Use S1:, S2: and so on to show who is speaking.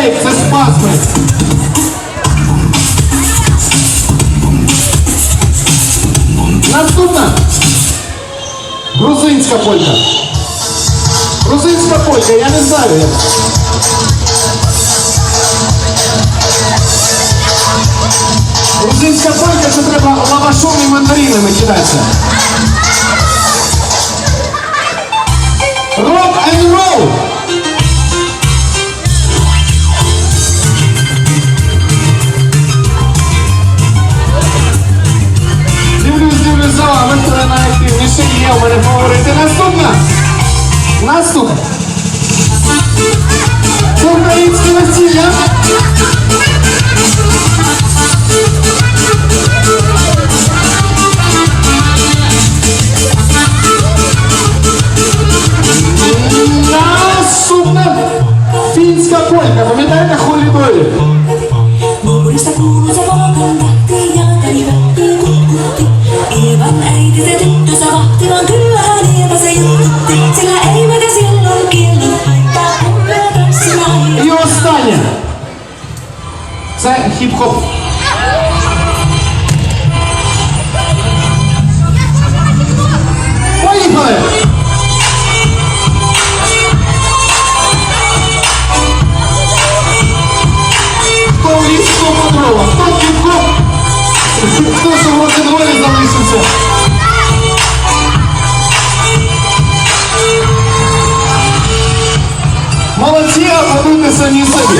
S1: фейк, це спазми. Наступна. Грузинська полька. Грузинська полька, я не знаю як. Грузинська полька, це треба лавашом і мандаринами кидатися. за вами, хто найактивніше є у мене фаворити. Наступна. Наступна. Це українське весілля. Наступна. Фінська полька. Пам'ятаєте Холі І останнє. Це хіп-хоп. Поїхали! Хто в ліс, хто по дрова, хто хіп-хоп, хто в рок-н-ролі залишився. Молодці, аплодуйте самі собі.